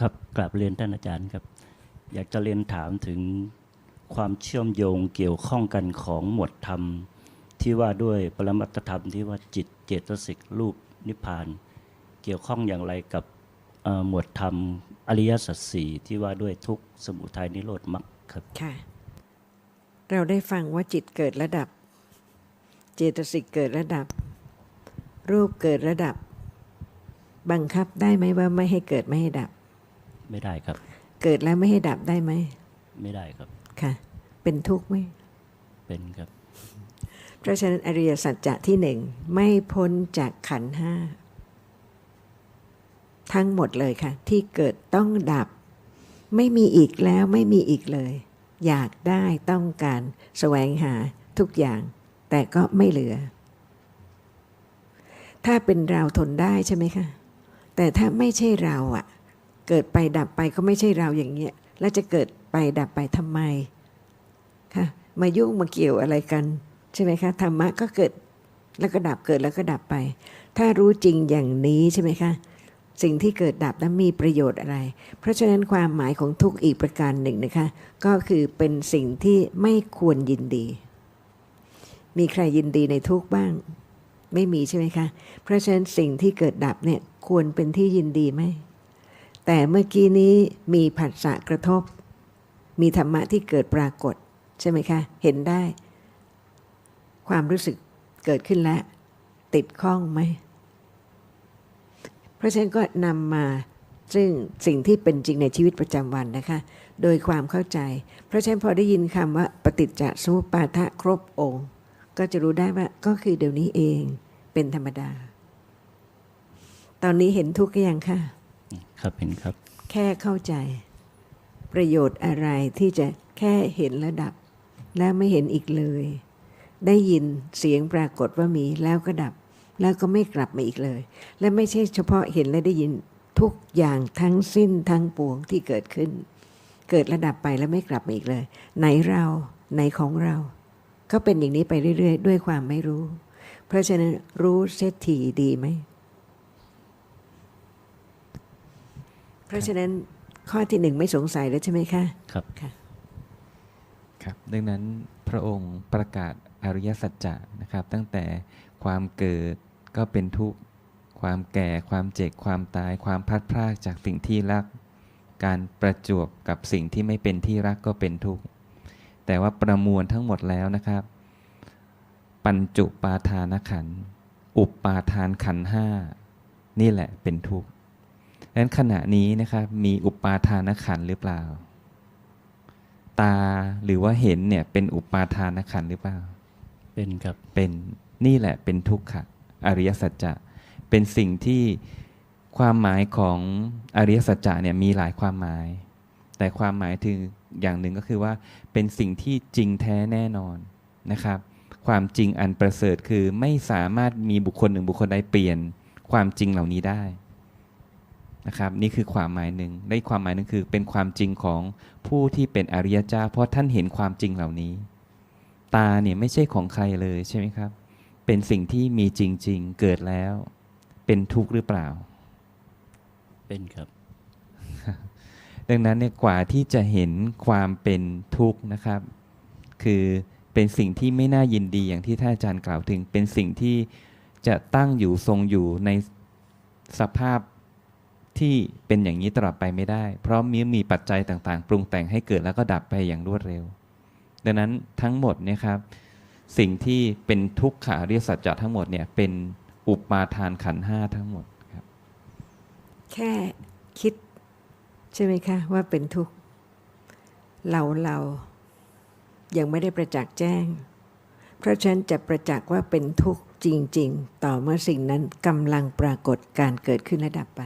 ครับกราบเรียนท่านอาจารย์ครับ อยากจะเรียนถามถึงความเชื่อมโยงเกี่ยวข้องกันของหมวดธรรม ที่ว่าด้วยปรมัตถธรรมที่ว่าจิตเจตสิกรูปนิพพาน เกี่ยวข้องอย่างไรกับหมวดธรรมอริยสัจสี่ที่ว่าด้วยทุกสมุทัยนิโรธมรรคครับค่ะ เราได้ฟังว่าจิตเกิดระดับ เจตสิกเกิดระดับ รูปเกิดระดับ บังคับได้ไหมว่าไม่ให้เกิดไม่ให้ดับ ไม่ได้ครับ เกิดแล้วไม่ให้ดับได้ไหม ไม่ได้ครับ ค่ะ เป็นทุกข์ไหม เป็นครับ เพราะฉะนั้นอริยสัจจะที่หนึ่งไม่พ้นจากขันธ์ห้าทั้งหมดเลยค่ะ ที่เกิดต้องดับ ไม่มีอีกแล้วไม่มีอีกเลย อยากได้ต้องการแสวงหาทุกอย่าง แต่ก็ไม่เหลือ ถ้าเป็นเราทนได้ใช่ไหมคะ แต่ถ้าไม่ใช่เราอะ เกิดไปดับไปก็ไม่ใช่เราอย่างเงี้ยแล้วจะเกิดไปดับไปทำไมคะมายุ่งมาเกี่ยวอะไรกัน ใช่ไหมคะธรรมะก็เกิดแล้วก็ดับเกิดแล้วก็ดับไป ถ้ารู้จริงอย่างนี้ใช่ไหมคะสิ่งที่เกิดดับนั้นมีประโยชน์อะไร เพราะฉะนั้นความหมายของทุกข์อีกประการหนึ่งนะคะ ก็คือเป็นสิ่งที่ไม่ควรยินดี มีใครยินดีในทุกข์บ้าง ไม่มีใช่ไหมคะ เพราะฉะนั้นสิ่งที่เกิดดับเนี่ยควรเป็นที่ยินดีไหม แต่เมื่อกี้นี้มีผัสสะกระทบ มีธรรมะที่เกิดปรากฏ ใช่ไหมคะ เห็นได้ ความรู้สึกเกิดขึ้นแล้ว ติดข้องไหม เพราะฉะนั้นก็นำมาซึ่งสิ่งที่เป็นจริงในชีวิตประจำวันนะคะ โดยความเข้าใจ เพราะฉะนั้นพอได้ยินคำว่าปฏิจจสมุปาทะครบองค์ ก็จะรู้ได้ว่าก็คือเดี๋ยวนี้เองเป็นธรรมดา ตอนนี้เห็นทุกข์ยังคะ ครับเห็นครับ แค่เข้าใจ ประโยชน์อะไรที่จะแค่เห็นระดับ แล้วไม่เห็นอีกเลย ได้ยินเสียงปรากฏว่ามีแล้วก็ดับ แล้วก็ไม่กลับมาอีกเลย และไม่ใช่เฉพาะเห็นและได้ยินทุกอย่างทั้งสิ้นทั้งปวงที่เกิดขึ้น เกิดระดับไปแล้วไม่กลับมาอีกเลย ไหนเราไหนของเรา ก็เป็นอย่างนี้ไปเรื่อย ๆ ด้วยความไม่รู้ เพราะฉะนั้นรู้เสียทีดีไหม เพราะฉะนั้นข้อที่หนึ่งไม่สงสัยแล้วใช่ไหมคะครับค่ะครับ ดังนั้นพระองค์ประกาศอริยสัจจะนะครับ ตั้งแต่ความเกิดก็เป็นทุกข์ความแก่ความเจ็บความตายความพลัดพรากจากสิ่งที่รัก การประจวบกับสิ่งที่ไม่เป็นที่รักก็เป็นทุกข์แต่ว่าประมวลทั้งหมดแล้วนะครับ ปัญจุปาทานขันธ์อุปปาทานขันธ์ห้านี่แหละเป็นทุกข์ดัง นั้นขณะนี้นะครับมีอุปปาทานขันธ์หรือเปล่า ตาหรือว่าเห็นเนี่ยเป็นอุปาทานขันธ์หรือเปล่า เป็นครับ เป็นนี่แหละเป็นทุกขะอริยสัจจะ เป็นสิ่งที่ความหมายของอริยสัจจะเนี่ยมีหลายความหมาย แต่ความหมายถึงอย่างหนึ่งก็คือว่าเป็นสิ่งที่จริงแท้แน่นอนนะครับ ความจริงอันประเสริฐคือไม่สามารถมีบุคคลหนึ่งบุคคลใดเปลี่ยนความจริงเหล่านี้ได้ นะครับนี่คือความหมายหนึ่งได้ความหมายหนึ่งคือเป็นความจริงของผู้ที่เป็นอริยเจ้า เพราะท่านเห็นความจริงเหล่านี้ ตาเนี่ยไม่ใช่ของใครเลยใช่ไหมครับ เป็นสิ่งที่มีจริง ๆ เกิดแล้ว เป็นทุกข์หรือเปล่า เป็นครับ ดังนั้นเนี่ยกว่าที่จะเห็นความเป็นทุกข์นะครับ คือเป็นสิ่งที่ไม่น่ายินดีอย่างที่ท่านอาจารย์กล่าวถึง เป็นสิ่งที่จะตั้งอยู่ทรงอยู่ในสภาพ ที่เป็นอย่างนี้ตลอดไปไม่ได้ เพราะมีมีปัจจัยต่างๆ ปรุงแต่งให้เกิดแล้วก็ดับไปอย่างรวดเร็ว ดังนั้นทั้งหมดเนี่ยครับสิ่งที่เป็นทุกขาเรียสัจจะทั้งหมดเนี่ยเป็นอุปาทานขันห้าทั้งหมดครับ แค่คิดใช่ไหมคะว่าเป็นทุกข์เราเรายังไม่ได้ประจักษ์แจ้ง เพราะฉะนั้นจะประจักษ์ว่าเป็นทุกข์จริง ๆ ต่อเมื่อสิ่งนั้นกำลังปรากฏการเกิดขึ้นและดับไป